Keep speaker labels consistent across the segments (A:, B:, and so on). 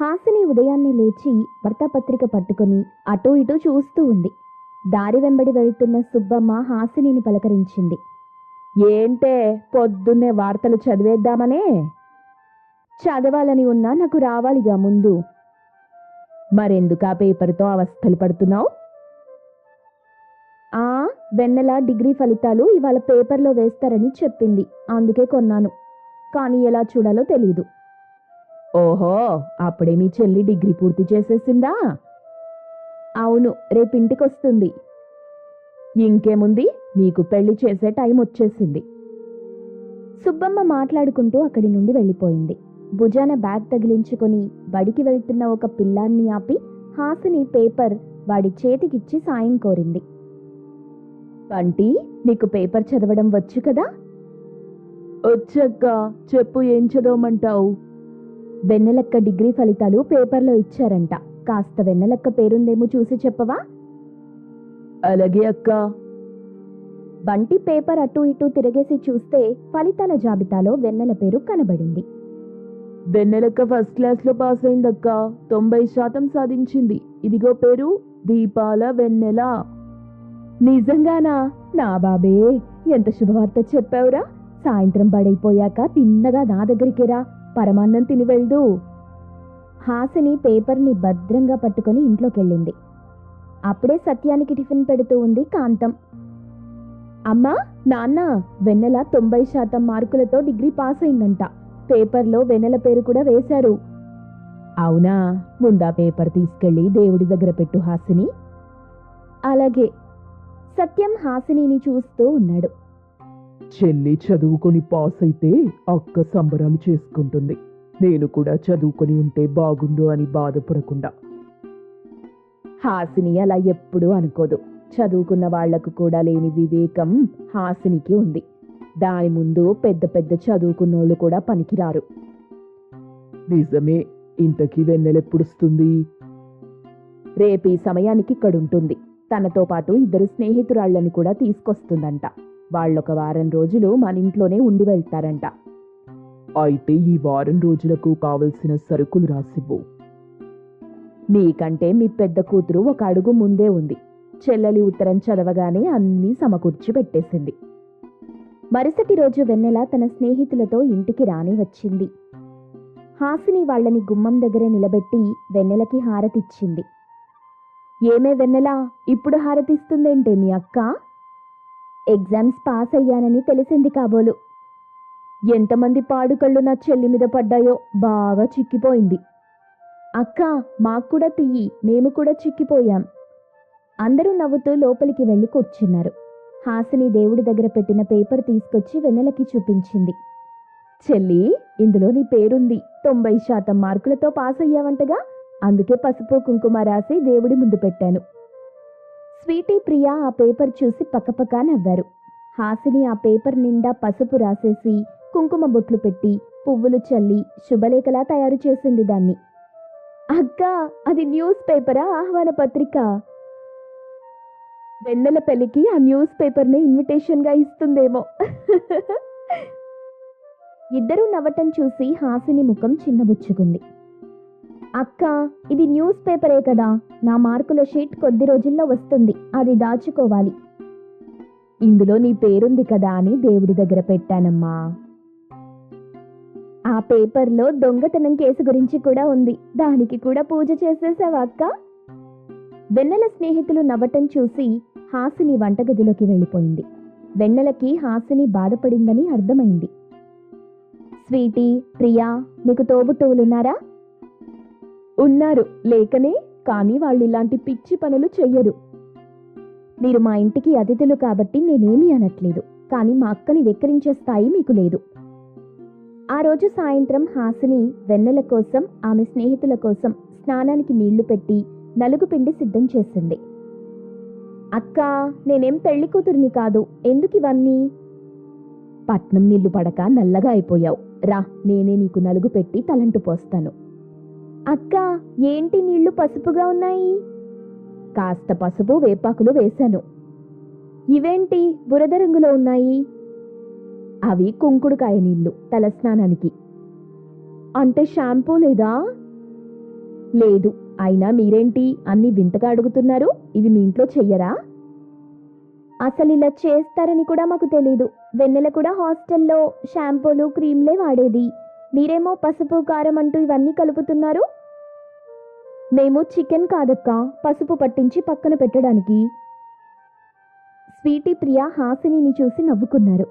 A: హాసిని ఉదయాన్నే లేచి వార్తాపత్రిక పట్టుకొని అటూ ఇటూ చూస్తూ ఉంది. దారి వెంబడి వెళ్తున్న సుబ్బమ్మ హాసినిని పలకరించింది.
B: ఏంటే పొద్దున్నే వార్తలు చదివేద్దామనే?
A: చదవాలని ఉన్నా నాకు రావాలిగా ముందు.
B: మరెందుకా పేపర్తో అవస్థలు పడుతున్నావు?
A: ఆ వెన్నెల డిగ్రీ ఫలితాలు ఇవాళ పేపర్లో వేస్తారని చెప్పింది. అందుకే కొన్నాను. కానీ ఎలా చూడాలో తెలీదు.
B: ఓహో అప్పుడే మీ చెల్లి డిగ్రీ పూర్తి చేసేసిందా?
A: అవును రేపింటికొస్తుంది.
B: ఇంకేముంది? నీకు పెళ్ళి చేసే టైం వచ్చేసింది.
A: సుబ్బమ్మ మాట్లాడుకుంటూ అక్కడి నుండి వెళ్ళిపోయింది. భుజాన బ్యాగ్ తగిలించుకొని బడికి వెళ్తున్న ఒక పిల్లాన్ని ఆపి హాసిని పేపర్ వాడి చేతికిచ్చి సాయం కోరింది.
B: బంటి నీకు పేపర్ చదవడం వచ్చు కదా? వచ్చక్క చెప్పు ఏం చదవమంటావు?
A: వెన్నెలక్క డిగ్రీ ఫలితాలు పేపర్లో ఇచ్చారంట. కాస్త వెన్నెలక్క పేరుందేమో చూసి చెప్పవా?
B: అలాగే అక్క.
A: బంటి పేపర్ అటూ ఇటూ తిరగేసి చూస్తే ఫలితాల జాబితాలో వెన్నెల పేరు కనబడింది.
B: వెన్నెలక్క ఫస్ట్ క్లాస్లో పాస్ అయిందక్క తొంభై శాతం సాధించింది. ఇదిగో పేరు దీపాల వెన్నెల.
A: నిజంగానా? నా బాబే ఎంత శుభవార్త చెప్పావురా. సాయంత్రం బడైపోయాక తిన్నగా నా దగ్గరికి రా పరమాన్నం తిని వెళ్దు. హాసిని పేపర్ని భద్రంగా పట్టుకొని ఇంట్లోకెళ్ళింది. అప్పుడే సత్యానికి టిఫిన్ పెడుతూ ఉంది కాంతం. అమ్మా నాన్న వెన్నెల తొంభై శాతం మార్కులతో డిగ్రీ పాస్ అయిందంట పేపర్లో వెన్నెల పేరు కూడా వేశారు.
B: అవునా? ముందా పేపర్ తీసుకెళ్ళి దేవుడి దగ్గర పెట్టు హాసిని.
A: అలాగే. సత్యం హాసినిని చూస్తూ ఉన్నాడు.
B: చెల్లి చదువుకొని పాస్ అయితే అక్క సంబరాలు చేసుకుంటుంది. నేను కూడా చదువుకొని ఉంటే బాగుండు అని బాధపడకుండా. హాసిని అలా ఎప్పుడూ అనుకోదు. చదువుకున్న వాళ్ళకు కూడా లేని వివేకం హాసినికి ఉంది. దాని ముందు పెద్ద పెద్ద చదువుకున్నోళ్ళు కూడా పనికిరారు. నిజమే ఇంతకీ వెన్నెలెప్పుడుస్తుంది? రేపు ఈ సమయానికి ఇక్కడుంటుంది. తనతో పాటు ఇద్దరు స్నేహితురాళ్ళని కూడా తీసుకొస్తుందంట. వాళ్ళొక వారం రోజులు మన ఇంట్లోనే ఉండి వెళ్తారంట. అయితే ఈ వారం రోజులకు కావలసిన సరుకులు రాసివ్వు. నీకంటే మీ పెద్ద కూతురు ఒక అడుగు ముందే ఉంది. చెల్లెలి ఉత్తరం చదవగానే అన్నీ సమకూర్చి పెట్టేసింది.
A: మరుసటి రోజు వెన్నెల తన స్నేహితులతో ఇంటికి రాని వచ్చింది. హాసిని వాళ్ళని గుమ్మం దగ్గర నిలబెట్టి వెన్నెలకి హారతిచ్చింది. ఏమే వెన్నెల? ఇప్పుడు హారతిస్తుందేంటే మీ అక్క? ఎగ్జామ్స్ పాస్ అయ్యానని తెలిసింది కాబోలు. ఎంతమంది పాడుకళ్ళు నా చెల్లి మీద పడ్డాయో బాగా చిక్కిపోయింది. అక్క మాకు కూడా తీయి మేము కూడా చిక్కిపోయాం. అందరూ నవ్వుతూ లోపలికి వెళ్ళి కూర్చున్నారు. హాసిని దేవుడి దగ్గర పెట్టిన పేపర్ తీసుకొచ్చి వెన్నెలకి చూపించింది. చెల్లి ఇందులో నీ పేరుంది. తొంభై శాతం మార్కులతో పాస్ అయ్యావంటగా అందుకే పసుపు కుంకుమ రాసి దేవుడి ముందు పెట్టాను. స్వీటీ ప్రియా ఆ పేపర్ చూసి పక్కపక్క నవ్వారు. హాసిని ఆ పేపర్ నిండా పసుపు రాసేసి కుంకుమ బొట్లు పెట్టి పువ్వులు చల్లి శుభలేఖలా తయారు చేసింది దాన్ని. అక్క అది న్యూస్ పేపరా ఆహ్వాన పత్రిక? వెన్నెల పెళ్ళికి ఆ న్యూస్ పేపర్ని ఇన్విటేషన్గా ఇస్తుందేమో. ఇద్దరూ నవ్వటం చూసి హాసిని ముఖం చిన్నబుచ్చుకుంది. అక్క ఇది న్యూస్ పేపరే కదా. నా మార్కుల షీట్ కొద్ది రోజుల్లో వస్తుంది. అది దాచుకోవాలి. ఇందులో నీ పేరుంది కదా అని దేవుడి దగ్గర పెట్టానమ్మా. ఆ పేపర్లో దొంగతనం కేసు గురించి కూడా ఉంది. దానికి కూడా పూజ చేసేసావా అక్క? వెన్నెల స్నేహితులు నవ్వటం చూసి హాసిని వంటగదిలోకి వెళ్ళిపోయింది. వెన్నెలకి హాసిని బాధపడిందని అర్థమైంది. స్వీటీ ప్రియా మీకు తోబుట్టువులున్నారా? ఉన్నారు. లేకనే కానీ వాళ్ళు ఇలాంటి పిచ్చి పనులు చెయ్యరు. మీరు మా ఇంటికి అతిథులు కాబట్టి నేనేమీ అనట్లేదు. కానీ మా అక్కని వెక్కిరించే స్థాయి మీకు లేదు. ఆ రోజు సాయంత్రం హాసిని వెన్నెల కోసం ఆమె స్నేహితుల కోసం స్నానానికి నీళ్ళు పెట్టి నలుగు పిండి సిద్ధం చేసింది. అక్క నేనేం పెళ్ళి కూతురిని కాదు. ఎందుకు ఇవన్నీ? పట్నం నీళ్ళు పడక నల్లగా అయిపోయావు. రా నేనే నీకు నలుగు పెట్టి తలంటు పోస్తాను. అక్క ఏంటి నీళ్ళు పసుపుగా ఉన్నాయి? కాస్త పసుపు వేపాకులు వేశాను. ఇవేంటి బురద రంగులో ఉన్నాయి? అవి కుంకుడుకాయ నీళ్ళు తలస్నానానికి. అంటే షాంపూ లేదా? లేదు అయినా మీరేంటి అన్ని వింతగా అడుగుతున్నారు? ఇవి మీ ఇంట్లో చెయ్యరా? అసలు ఇలా చేస్తారని కూడా మాకు తెలీదు. వెన్నెల కూడా హాస్టల్లో షాంపూలు క్రీమ్లే వాడేది. మీరేమో పసుపు కారం అంటూ ఇవన్నీ కలుపుతున్నారు? మేము చికెన్ కాదక్క పసుపు పట్టించి పక్కన పెట్టడానికి. స్వీటీ ప్రియ హాసినిని చూసి నవ్వుకున్నారు.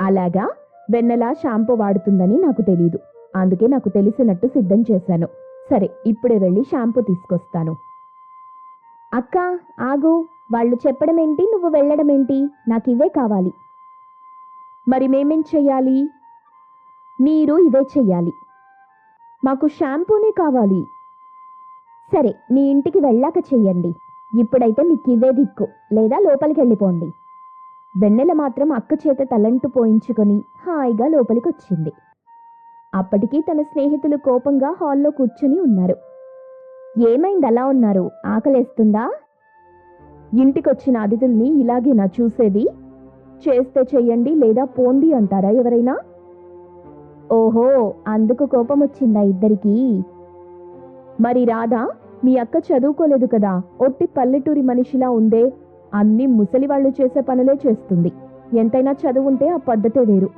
A: అలాగా? వెన్నెల షాంపూ వాడుతుందని నాకు తెలీదు. అందుకే నాకు తెలిసినట్టు సిద్ధం చేశాను. సరే ఇప్పుడే వెళ్ళి షాంపూ తీసుకొస్తాను. అక్క ఆగు. వాళ్ళు చెప్పడం ఏంటి నువ్వు వెళ్ళడం ఏంటి నాకు ఇవే కావాలి. మరి మేమేం చెయ్యాలి? మీరు ఇవే చెయ్యాలి. మాకు షాంపూనే కావాలి. సరే మీ ఇంటికి వెళ్ళాక చెయ్యండి. ఇప్పుడైతే మీకు ఇవే దిక్కు. లేదా లోపలికి వెళ్ళిపోండి వెన్నెల మాత్రం అక్క చేత తలంటు పోయించుకొని హాయిగా లోపలికి వచ్చింది అప్పటికీ తన స్నేహితులు కోపంగా హాల్లో కూర్చుని ఉన్నారు. ఏమైంది అలా ఉన్నారు? ఆకలేస్తుందా? ఇంటికొచ్చిన అతిథుల్ని ఇలాగేనా చూసేది? చేస్తే చెయ్యండి లేదా పోండి అంటారా ఎవరైనా? ఓహో అందుకు కోపం వచ్చిందా ఇద్దరికీ? మరి రాధా మీ అక్క చదువుకోలేదు కదా ఒట్టి పల్లెటూరి మనిషిలా ఉందే. అన్ని ముసలి వాళ్ళు చేసే పనులే చేస్తుంది. ఎంతైనా చదువుంటే ఆ పద్ధతే వేరు.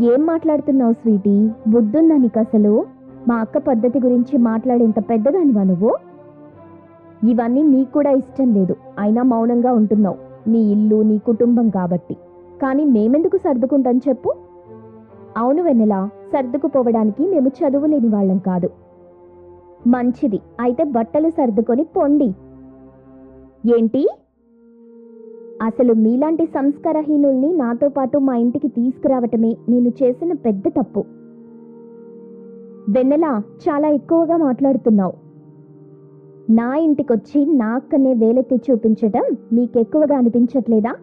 A: ఏం మాట్లాడుతున్నావు స్వీటీ? బుద్ధుందా నీకు అసలు మా అక్క పద్ధతి గురించి మాట్లాడేంత పెద్దదానివా నువ్వు? ఇవన్నీ నీకు కూడా ఇష్టం లేదు. అయినా మౌనంగా ఉంటున్నావు. నీ ఇల్లు నీ కుటుంబం కాబట్టి. కానీ మేమెందుకు సర్దుకుంటాం చెప్పు? అవును వెన్నెల సర్దుకుపోవడానికి మేము చదువులేని వాళ్ళం కాదు. మంచిది. అయితే బట్టలు సర్దుకొని పొండి. ఏంటి? అసలు మీలాంటి సంస్కారహీనుల్ని నాతో పాటు మా ఇంటికి తీసుకురావటమే నేను చేసిన పెద్ద తప్పు. వెన్నెల చాలా ఎక్కువగా మాట్లాడుతున్నావు. నా ఇంటికొచ్చి నా అక్కనే వేలెత్తి చూపించటం మీకెక్కువగా అనిపించట్లేదా?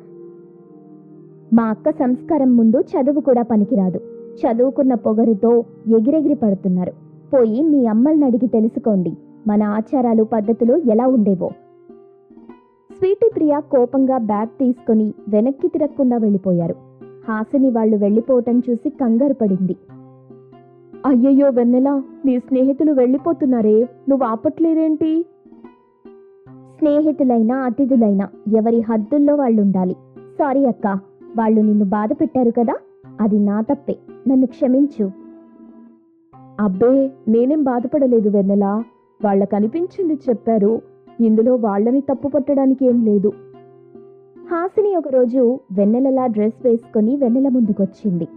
A: మా అక్క సంస్కారం ముందు చదువు కూడా పనికిరాదు. చదువుకున్న పొగరుతో ఎగిరెగిరి పడుతున్నారు. పోయి మీ అమ్మల్ని అడిగి తెలుసుకోండి. మన ఆచారాలు పద్ధతులు ఎలా ఉండేవో. స్వీటీ ప్రియ కోపంగా బ్యాగ్ తీసుకొని వెనక్కి తిరగకుండా వెళ్ళిపోయారు. హాసిని వాళ్ళు వెళ్ళిపోవటం చూసి కంగారు పడింది.
B: అయ్యయ్యో వెన్నెల నీ స్నేహితులు వెళ్ళిపోతున్నారే నువ్వు ఆపట్లేదేంటి?
A: స్నేహితులైనా అతిథులైనా ఎవరి హద్దుల్లో వాళ్ళుండాలి. సారీ అక్క వాళ్ళు నిన్ను బాధ పెట్టారు కదా అది నా తప్పే నన్ను క్షమించు.
B: అబ్బే నేనేం బాధపడలేదు వెన్నెల. వాళ్ళ కనిపించింది చెప్పారు. ఇందులో వాళ్ళని తప్పు పట్టడానికి ఏం లేదు.
A: హాసిని ఒకరోజు వెన్నెలలా డ్రెస్ వేసుకొని వెన్నెల ముందుకొచ్చింది.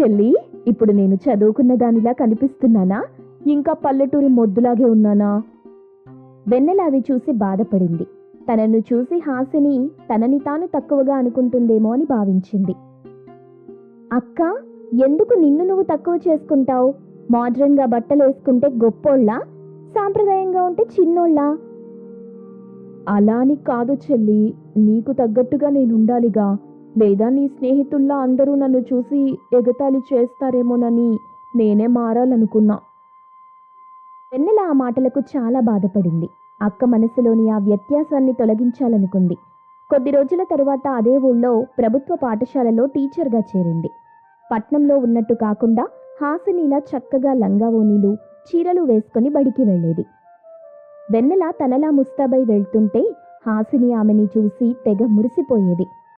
B: చెల్లి ఇప్పుడు నేను చదువుకున్న దానిలా కనిపిస్తున్నానా? ఇంకా పల్లెటూరి మొద్దులాగే ఉన్నానా?
A: వెన్నెల అది చూసి బాధపడింది. తనను చూసి హాసిని తనని తాను తక్కువగా అనుకుంటుందేమో అని భావించింది. అక్క ఎందుకు నిన్ను నువ్వు తక్కువ చేసుకుంటావు? మోడ్రన్గా బట్టలు వేసుకుంటే గొప్పోళ్ళ? సాంప్రదాయంగా ఉంటే చిన్నోళ్ళా?
B: అలా అని కాదు చెల్లి. నీకు తగ్గట్టుగా నేనుండాలిగా. లేదా నీ స్నేహితుల్లా అందరూ నన్ను చూసి ఎగతాళి చేస్తారేమోనని నేనే మారాలనుకున్నా.
A: వెన్నెల ఆ మాటలకు చాలా బాధపడింది. అక్క మనసులోని ఆ వ్యత్యాసాన్ని తొలగించాలనుకుంది. కొద్ది రోజుల తరువాత అదే ఊళ్ళో ప్రభుత్వ పాఠశాలలో టీచర్గా చేరింది. పట్నంలో ఉన్నట్టు కాకుండా హాసినిలా చక్కగా లంగావోనీలు చీరలు వేసుకుని బడికి వెళ్ళేది. వెన్నెల తనలా ముస్తాబై వెళ్తుంటే హాసిని ఆమెని చూసి తెగ మురిసిపోయేది.